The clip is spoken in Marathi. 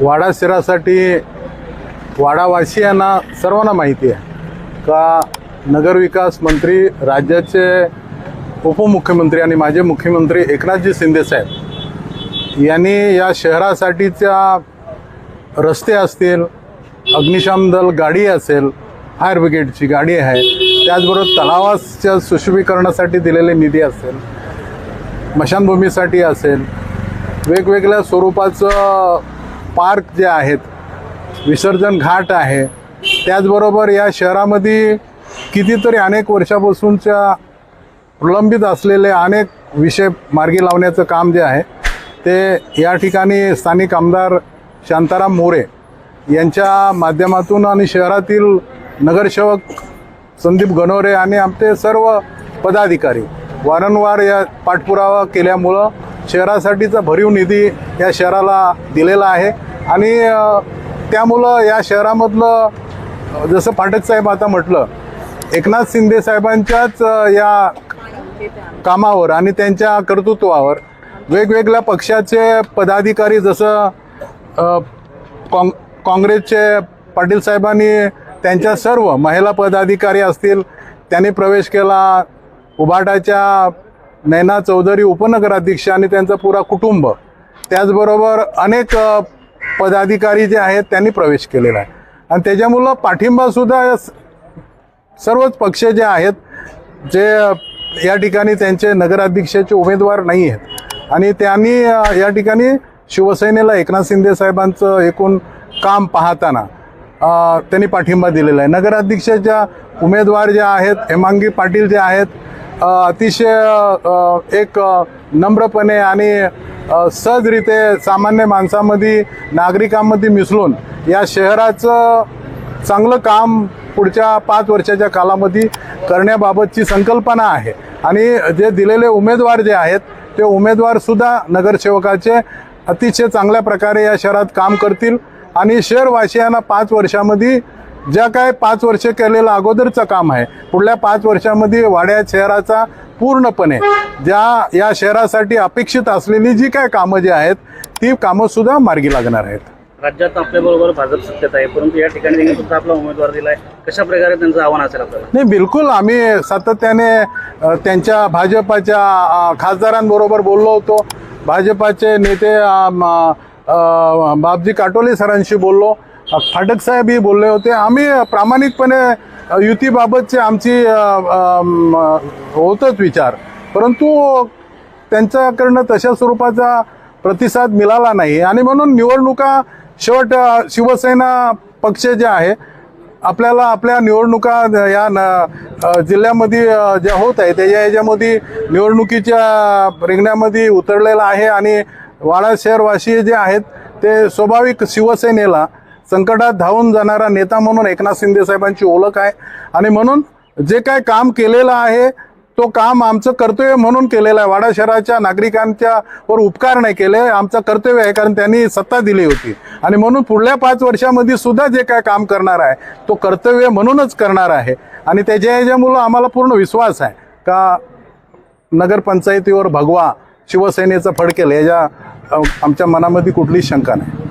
वाडा शिरासाठी वाडावासियांना सर्वांना माहिती आहे. का नगरविकास मंत्री राज्याचे उपमुख्यमंत्री आणि माझे मुख्यमंत्री एकनाथजी शिंदेसाहेब यांनी या शहरासाठीच्या रस्ते असतील अग्निशाम दल गाडी असेल फायर ब्रिगेडची गाडी आहे त्याचबरोबर तलावाच्या सुशोभीकरणासाठी दिलेले निधी असेल स्मशानभूमीसाठी असेल वेगवेगळ्या स्वरूपाचं पार्क जे आहेत विसर्जन घाट आहे त्याचबरोबर या शहरामध्ये कितीतरी अनेक वर्षापासूनच्या प्रलंबित असलेले अनेक विषय मार्गी लावण्याचं काम जे आहे ते या ठिकाणी स्थानिक आमदार शांताराम मोरे यांच्या माध्यमातून आणि शहरातील नगरसेवक संदीप गणोरे आणि आमचे सर्व पदाधिकारी वारंवार या पाठपुरावा केल्यामुळं शहरासाठीचा भरीव निधी या शहराला दिलेला आहे. आणि त्यामुळं या शहरामधलं जसं फाटक साहेब आता म्हटलं एकनाथ शिंदे साहेबांच्याच या कामावर आणि त्यांच्या कर्तृत्वावर वेगवेगळ्या पक्षाचे पदाधिकारी जसं काँग काँग्रेसचे पाटील साहेबांनी त्यांच्या सर्व महिला पदाधिकारी असतील त्यांनी प्रवेश केला. उभाटाच्या नैना चौधरी उपनगराध्यक्ष आणि त्यांचं पुरा कुटुंब. त्याचबरोबर अनेक पदाधिकारी जे आहेत त्यांनी प्रवेश केलेला आहे. आणि त्याच्यामुळं पाठिंबासुद्धा स- सर्वच पक्ष जे आहेत जे या ठिकाणी त्यांचे नगराध्यक्षाचे उमेदवार नाही आहेत. आणि त्यांनी या ठिकाणी शिवसेनेला एकनाथ शिंदे साहेबांचं एकूण काम पाहताना त्यांनी पाठिंबा दिलेला आहे. नगराध्यक्षाच्या उमेदवार जे आहेत हेमांगी पाटील जे आहेत अतिशय एक नम्रपणे आणि सहजरीते सामान्य माणसामध्ये नागरिकांमध्ये मिसळून या शहराचं चांगलं काम पुढच्या पाच वर्षाच्या कालामध्ये करण्याबाबतची संकल्पना आहे. आणि जे दिलेले उमेदवार जे आहेत ते उमेदवारसुद्धा नगरसेवकाचे अतिशय चांगल्या प्रकारे या शहरात काम करतील. आणि शहरवासियांना पाच वर्षामध्ये ज्या काय पाच वर्ष केलेलं अगोदरचं काम आहे पुढल्या पाच वर्षामध्ये वाड्या शहराचा पूर्णपणे ज्या या शहरासाठी अपेक्षित असलेली जी काय कामं जी आहेत ती कामंसुद्धा मार्गी लागणार आहेत. राज्यात आपल्याबरोबर भाजप सत्तेत आहे परंतु या ठिकाणी त्यांनी सुद्धा आपला उमेदवार दिलाय. कशा प्रकारे त्यांचं आव्हान असेल आपल्याला? नाही बिलकुल आम्ही सातत्याने त्यांच्या भाजपाच्या खासदारांबरोबर बोललो होतो. भाजपाचे नेते बापजी काटोले सरांशी बोललो. फाटक साहेबही बोलले होते. आम्ही प्रामाणिकपणे युतीबाबतचे आमची होतच विचार. परंतु त्यांच्याकडनं तशा स्वरूपाचा प्रतिसाद मिळाला नाही. आणि म्हणून निवडणुका शेवट शिवसेना पक्ष जे आहे आपल्याला आपल्या निवडणुका या न जिल्ह्यामध्ये ज्या होत आहे त्याच्या याच्यामध्ये निवडणुकीच्या रिंगणामध्ये उतरलेला आहे. आणि वाडा शहरवासी जे आहेत ते स्वाभाविक शिवसेनेला संकटात धावून जाणारा नेता म्हणून एकनाथ शिंदे साहेबांची ओळख आहे. आणि म्हणून जे काय काम केलेलं आहे तो काम आमचं कर्तव्य म्हणून केलेलं आहे. वाडा शहराच्या नागरिकांच्या वर उपकार नाही केले. आमचं कर्तव्य आहे कारण त्यांनी सत्ता दिली होती. आणि म्हणून पुढल्या पाच वर्षामध्ये सुद्धा जे काय काम करणार आहे तो कर्तव्य म्हणूनच करणार आहे. आणि त्याच्या ह्याच्यामुळं आम्हाला पूर्ण विश्वास आहे. का नगरपंचायतीवर भगवा शिवसेनेचा फडकेल याच्या आमच्या मनामध्ये कुठलीच शंका नाही.